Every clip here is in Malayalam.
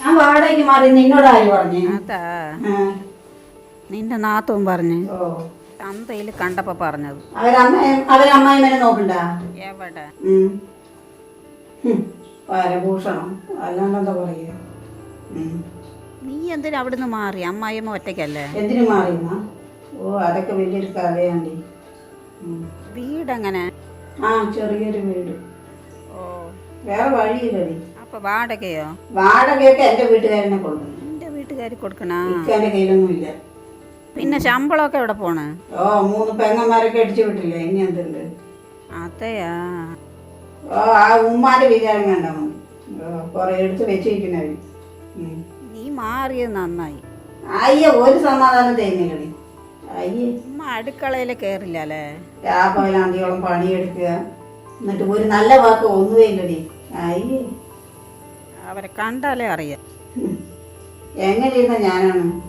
ഞാൻ വാടകയ്ക്ക് മാറി നിന്നോട് ആര് പറഞ്ഞു? അതാ. ആ, നിന്റെ നാത്തവും പറഞ്ഞു. ചന്തയിൽ കണ്ടപ്പോ പറഞ്ഞത്. അവരമ്മ അവരമ്മായിമനെ നോക്കണ്ട. എവിടെ? പരഭൂഷണം. പറയുക. നീ എന്തിനാ അവിടുന്ന് മാറി? അമ്മായിയമ്മ ഒറ്റയ്ക്കല്ലേ? എന്തിനു മാറിയുന്ന ഓ അതൊക്കെ വലിയൊരു കഥയാണ്ടി. ഉം. വീടെങ്ങനെ? ആ ചെറിയൊരു വീട്. ഓ. വേറെ വഴിയില്ലടി. അപ്പൊ വാടകയോ? വാടകയൊക്കെ എന്റെ വീട്ടുകാരനെ കൊടുക്കണം. എന്റെ വീട്ടുകാർ കൊടുക്കണ? ഇക്കാന്റെ കയ്യിലൊന്നും ഇല്ല പിന്നെ ശമ്പളമൊക്കെ എവിടെ പോണ്? ഓ മൂന്ന് പെങ്ങന്മാരൊക്കെ അടിച്ചു വിട്ടില്ലേ ഇനി എന്തുണ്ട്? അതെയാ? ഓ ആ ഉമ്മാന്റെ വിചാരം കണ്ടാ? കൊറേ എടുത്ത് വെച്ചിരിക്കുന്നവര് നീ മാറിയത് നന്നായി. അയ്യ ഒരു സമാധാനം തരുന്നില്ലടി. അയ്യേ. ഉമ്മ അടുക്കളയിൽ കയറില്ല അല്ലേ? രാപ്പകലാന്തിയോളം പണിയെടുക്കുക. എന്നിട്ട് ഒരു നല്ല വാക്ക് ഒന്നുമില്ലടി അയ്യേ. അവരെ കണ്ടാലേ അറിയാം. എങ്ങനെയിരുന്ന എങ്ങനെ ഞാനാണ്?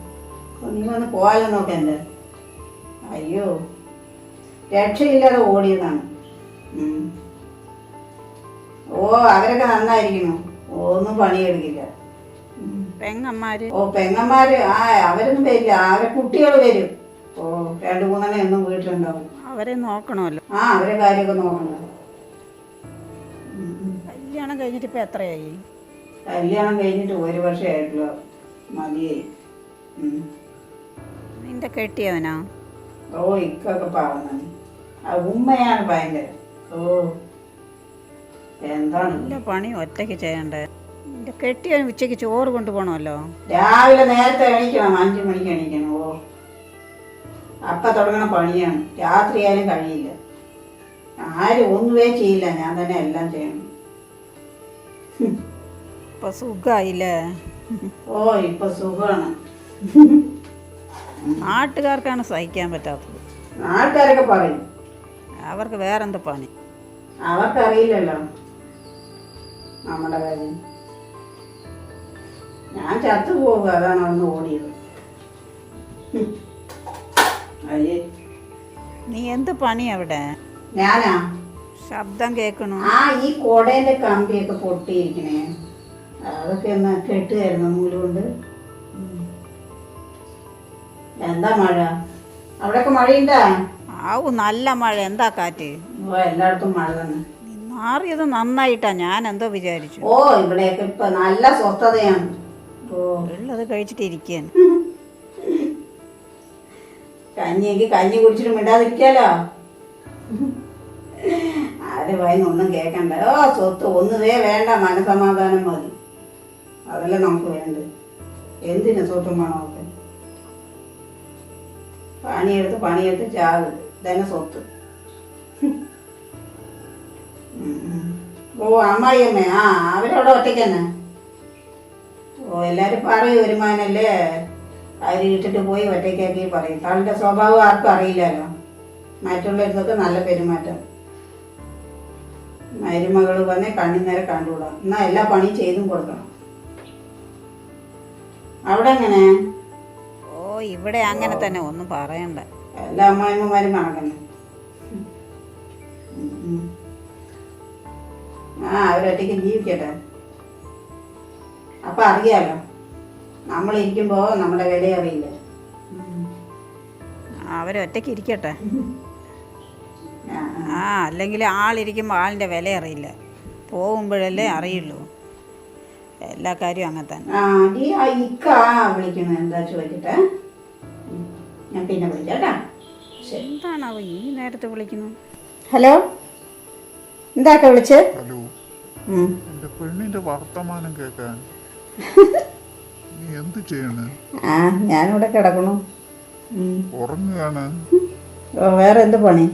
നീ വന്ന് പോയാലോ നോക്ക എന്റെ. അയ്യോ രക്ഷയില്ലാതെ ഓടിയതാണ്. ഓ അവരൊക്കെ നന്നായിരിക്കുന്നു. ഒന്നും പണിയെടുക്കില്ല. പെങ്ങന്മാര്? ഓ പെങ്ങന്മാര് ആ അവരൊന്നും വരില്ല അവരെ കുട്ടികൾ വരും. ഓ രണ്ടു മൂന്നെണ്ണം എന്നും വീട്ടിലുണ്ടാവും. അവരെ നോക്കണമല്ലോ. ആ അവരെ കാര്യമൊക്കെ ഉം. കല്യാണം കഴിഞ്ഞിട്ട് ഇപ്പൊ എത്രയായി? കല്യാണം കഴിഞ്ഞിട്ട് ഒരു വർഷമായിട്ടുള്ള. മതിയായി നിന്റെ കെട്ടിയവനോ? ഓ ഇക്കൊക്കെ പാവുന്നത് ആ ഉമ്മയാണ് ഭയങ്കര. ഓ എന്താണ്? നല്ല പണി ഒറ്റയ്ക്ക് ചെയ്യണ്ടേ? നിന്റെ കെട്ടിയവൻ ഉച്ചയ്ക്ക് ചോറ് കൊണ്ടുപോകണമല്ലോ? രാവിലെ നേരത്തെ എണീക്കണം അഞ്ചു മണിക്ക് എണീക്കണം. ഓ. അപ്പ തുടങ്ങണ പണിയാണ്. രാത്രിയായാലും കഴിയില്ല. ആരും ഒന്നുവേ ചെയ്യില്ല. ഞാൻ തന്നെ എല്ലാം ചെയ്യണം. ഇപ്പൊ സുഖായില്ലേ? ഓ ഇപ്പൊ സുഖമാണ് നാട്ടുകാർക്കാണ് സഹിക്കാൻ പറ്റാത്തത്. നാട്ടുകാരൊക്കെ പറയും. അവർക്ക് വേറെന്ത് പണി? അവർക്കറിയില്ലല്ലോ നമ്മുടെ കാര്യം. ഞാൻ ചത്തു പോകുക അതാണ് അന്ന് ഓടിയത്. അയ്യേ. നീ എന്ത് പണി അവിടെ? ഞാനാ? ശബ്ദം കേൾക്കണു ആ ഈ കൊടേന്റെ കമ്പിയൊക്കെ പൊട്ടിയിരിക്കണേ. അതൊക്കെ ഒന്ന് കെട്ടുകയായിരുന്നു നൂലുകൊണ്ട്. എന്താ മഴ? അവിടെയൊക്കെ മഴയുണ്ടാ? ആവു നല്ല മഴ. എന്താ കാറ്റ്? ഓ എല്ലായിടത്തും മഴ തന്നെ. മാറിയത് നന്നായിട്ടാ. ഞാൻ എന്തോ വിചാരിച്ചു. ഓ ഇവിടെയൊക്കെ ഇപ്പൊ നല്ല സ്വസ്ഥതയാണ്. ഓ. ഉള്ളത് കഴിച്ചിട്ട് ഇരിക്കാൻ കഞ്ഞിക്ക് കഞ്ഞി കുടിച്ചിട്ട് മിണ്ടാതിരിക്കാലോ? ആരെ ഒന്നും കേക്കണ്ട. ഓ സ്വത്ത് ഒന്നുവേ വേണ്ട. മനസമാധാനം മതി. അതല്ലേ നമുക്ക് വേണ്ടത് എന്തിനു സ്വത്തും വേണം ഒക്കെ? പണിയെടുത്ത് പണിയെടുത്ത് ചാവ് ഇതന്നെ സ്വത്ത്. ഓ അമ്മായിയമ്മേ ആ അവരവിടെ ഒറ്റയ്ക്കന്നെ ഓ എല്ലാരും പറയും ഒരുമാനല്ലേ? അരി ഇട്ടിട്ട് പോയി ഒറ്റയ്ക്കാക്കി പറയും. തളുടെ സ്വഭാവം ആർക്കും അറിയില്ലല്ലോ. മറ്റുള്ളവർക്ക് നല്ല പെരുമാറ്റം. മരുമകൾ വന്നേ കണ്ണിന്നേരെ കണ്ടുകൂടാം. എന്നാ എല്ലാ പണിയും ചെയ്തും കൊടുക്കണം. അവിടെ എങ്ങനെ ഓ ഇവിടെ അങ്ങനെ തന്നെ ഒന്നും പറയണ്ട. എല്ലാ അമ്മായിമ്മമാരും കണക്കന്നെ. ആ അവരൊറ്റയ്ക്ക് ജീവിക്കട്ടെ. അപ്പൊ അറിയാലോ നമ്മളിരിക്കുമ്പോ നമ്മുടെ വില അറിയില്ല. അവരൊറ്റയ്ക്ക് ഇരിക്കട്ടെ. ആ അല്ലെങ്കിൽ ആളിരിക്കുമ്പോൾ ആളിന്റെ വില അറിയില്ല. പോകുമ്പോഴല്ലേ അറിയുള്ളൂ. എല്ലാ കാര്യവും അങ്ങനെ തന്നെ. ആ ഇക്ക വിളിക്കുന്നത് എന്താ ചോദിച്ചിട്ട് ഞാൻ പിന്നെ വിളിക്കാട്ടാ ശരി. എന്താണാവോ ഈ നേരത്തെ വിളിക്കുന്നു ഹലോ? എന്താക്ക വിളിച്ച്? ഹലോ. എന്റെ പെണ്ണിന്റെ വർത്തമാനം കേൾക്കാൻ. നീ എന്ത് ചെയ്യണ്? ആ ഞാനിവിടെ കിടക്കണു. ഉറങ്ങുകയാണ്. ഓ വേറെ എന്ത് പണി?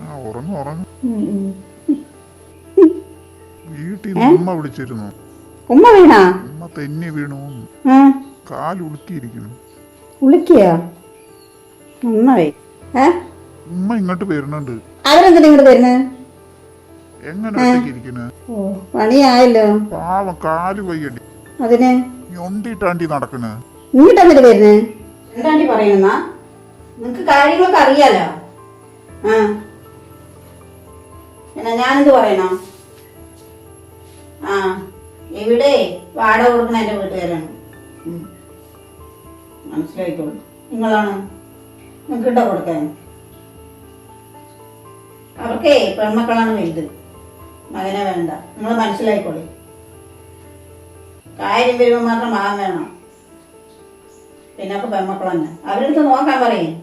ആ ഉറങ്ങു ഉറങ്ങു. വീട്ടിൽ നിന്ന് ഉമ്മ വിളിച്ചിരുന്നു. ഉമ്മ വീണാ? ഉമ്മ തെന്നി വീണു. കാൽ കാലുളുക്കിയിരിക്കുന്നു ഉളുക്കിയാ? നന്നായി ഉമ്മ ഇങ്ങോട്ട് വരുന്നുണ്ട്. അവരെന്തിനാ ഇങ്ങോട്ട് വരുന്നത് എങ്ങനെ ഓ പണിയായല്ലോ. പാവം കാൽ വയ്യടി. അതിന്? ഞൊണ്ടിട്ടാണ്ടി നടക്കണ്. ഇങ്ങോട്ട് എന്നിട്ട് വരുന്നത് എന്താണ്ടി പറയുന്ന നിങ്ങക്ക് കാര്യങ്ങളൊക്കെ അറിയാലോ? ആ. എന്നാ ഞാനെന്ത് പറയണോ? ആ. ഇവിടെ വാട കൊടുക്കുന്ന എന്റെ വീട്ടുകാരാണ്. മനസ്സിലായിക്കോളൂ. നിങ്ങളാണ്? നിങ്ങൾക്ക് ഇട്ട കൊടുക്കാൻ? അവർക്കേ പെൺമക്കളാണ് വലുത്. മകനെ വേണ്ട. നിങ്ങൾ മനസ്സിലായിക്കോളി. കാര്യം വരുമ്പോൾ മാത്രം മകൻ വേണം. പിന്നെ ഒക്കെ പെൺമക്കൾ തന്നെ അവരെടുത്ത് നോക്കാൻ പറയും.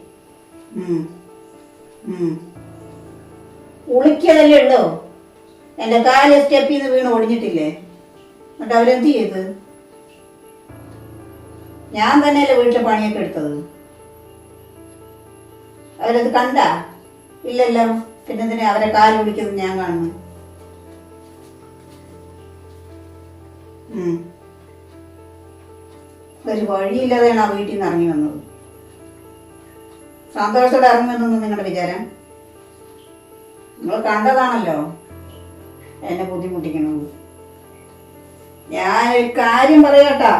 ഉളിക്കതല്ലേ ഉള്ളൂ. എന്റെ കാൽ സ്റ്റെപ്പിൽ നിന്ന് വീണ് ഒടിഞ്ഞിട്ടില്ലേ? എന്നിട്ട് അവരെന്ത് ചെയ്ത്? ഞാൻ തന്നെയല്ലേ വീട്ടിലെ പണിയൊക്കെ എടുത്തത്. അവരത് കണ്ട? ഇല്ലല്ലോ പിന്നെ എന്തിനാ അവരെ കാൽ പിടിക്കുന്നത് ഞാൻ കാണുന്നു. ഒരു വഴിയില്ലാതെയാണ് ആ വീട്ടിൽ നിന്ന് ഇറങ്ങി വന്നത്. സന്തോഷത്തോടെ ഇറങ്ങി വന്നൊന്നും നിങ്ങളുടെ വിചാരം? നിങ്ങൾ കണ്ടതാണല്ലോ. എന്നെ ബുദ്ധിമുട്ടിക്കണത്. ഞാനൊരു കാര്യം പറയട്ടാ.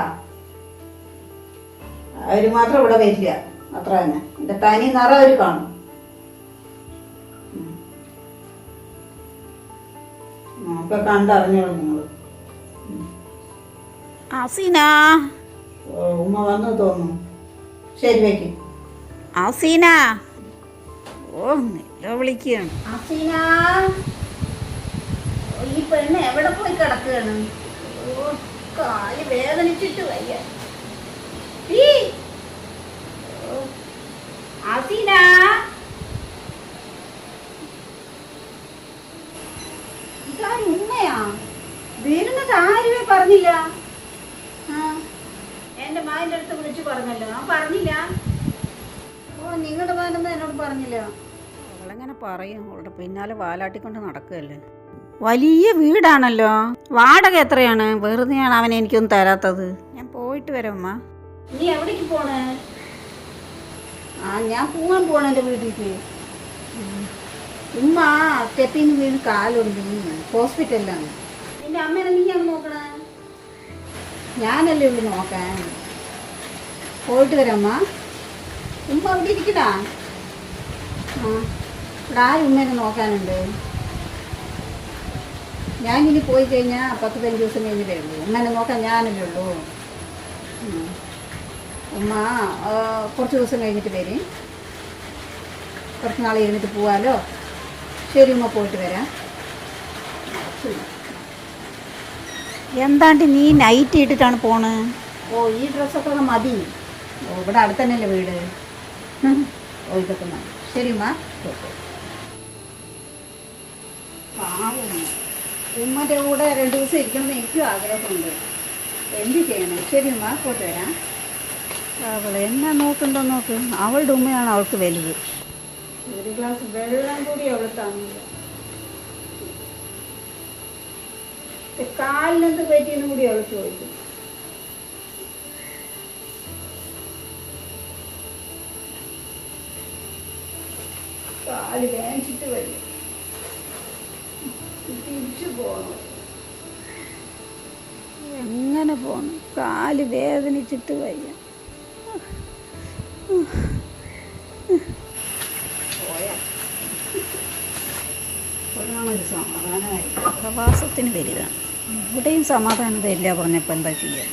അവർ മാത്രം ഇവിടെ വരില്ല അത്ര തന്നെ. എന്റെ തനി നിറ അവർ കാണും. ഉം. ഒക്കെ കണ്ടറിഞ്ഞോളൂ നിങ്ങൾ അസീന ഉമ്മ വന്നു തോന്നുന്നു. ശരി വെക്കും. അസീന ഓ നില വിളിക്കുകയാണ്. അസീന ഈ പെണ്ണ് എവിടെ പോയി കിടക്കുകയാണ്? കാൽ വേദനിച്ചിട്ട് വയ്യ. ഉമ്മയാ? വരുന്നത് ആരുമേ പറഞ്ഞില്ല? എന്റെ അടുത്ത് വിളിച്ചു പറഞ്ഞല്ലോ. ഞാൻ പറഞ്ഞില്ല. ഓ നിങ്ങളുടെ മാനൊന്നും എന്നോട് പറഞ്ഞില്ല. അവളെങ്ങനെ പറയും? അവളുടെ പിന്നാലെ വാലാട്ടിക്കൊണ്ട് നടക്കുകയല്ലേ? വലിയ വീടാണല്ലോ. വാടക എത്രയാണ്? വെറുതെയാണ് അവനെ എനിക്കൊന്നും തരാത്തത്. ഞാൻ പോയിട്ട് വരാം അമ്മ നീ എവിടേക്ക് പോണേ? ആ ഞാൻ പോവാൻ പോണ എന്റെ വീട്ടിലേക്ക്. ഉമ്മ സ്റ്റെപ്പിൽ നിന്ന് വീണ്. കാലുണ്ട് ഹോസ്പിറ്റലിലാണ്. നിന്റെ അമ്മേനെ നീയാണ് നോക്കണേ? ഞാനല്ലേ ഉള്ളു നോക്കാൻ. പോയിട്ട് വരാം അമ്മ ഉമ്മ അവിടെ ഇരിക്കടാ ആ ഇവിടെ ആരും ഉമ്മേനെ നോക്കാനുണ്ട്. ഞാനിനി പോയി കഴിഞ്ഞാൽ പത്ത് പതിനഞ്ച് ദിവസം കഴിഞ്ഞ് വരുള്ളൂ. ഉമ്മനെ നോക്കാൻ ഞാനല്ലേ ഉള്ളൂ. ഉമ്മ കുറച്ച് ദിവസം കഴിഞ്ഞിട്ട് വരും. കുറച്ച് നാൾ കഴിഞ്ഞിട്ട് പോവാലോ. ശരി ഉമ്മ പോയിട്ട് വരാം. എന്താണ്ട് നീ നൈറ്റ് ഇട്ടിട്ടാണ് പോണ്? ഓ ഈ ഡ്രസ്സൊക്കെ മതി. ഓ ഇവിടെ അടുത്തന്നെയല്ലേ വീട്. ഓ ഇതൊക്കെ മതി. ശരി ഉമ്മ. പാവം ഉമ്മന്റെ കൂടെ രണ്ട് ദിവസം ഇരിക്കണമെന്ന് എനിക്കും ആഗ്രഹമുണ്ട്. എന്ത് ചെയ്യണം? ശരി ഉമ്മ പോയിട്ട് വരാം. അവൾ എന്നാ നോക്കണ്ടോ നോക്ക്. അവളുടെ ഉമ്മയാണ് അവൾക്ക് വലുത്. ഒരു ഗ്ലാസ് വെള്ളം കൂടി അവൾ തന്നില്ല കാലിനെന്ത് പറ്റിയെന്ന് കൂടി അവൾ ചോദിക്കും കാൽ വേണിച്ചിട്ട് വരും. പോകണം എങ്ങനെ പോണം? കാൽ വേദനിച്ചിട്ട് വയ്യ. പ്രവാസത്തിന് വലുതാണ് ഇവിടെയും സമാധാനത ഇല്ല പറഞ്ഞപ്പോൾ എന്താ ചെയ്യുക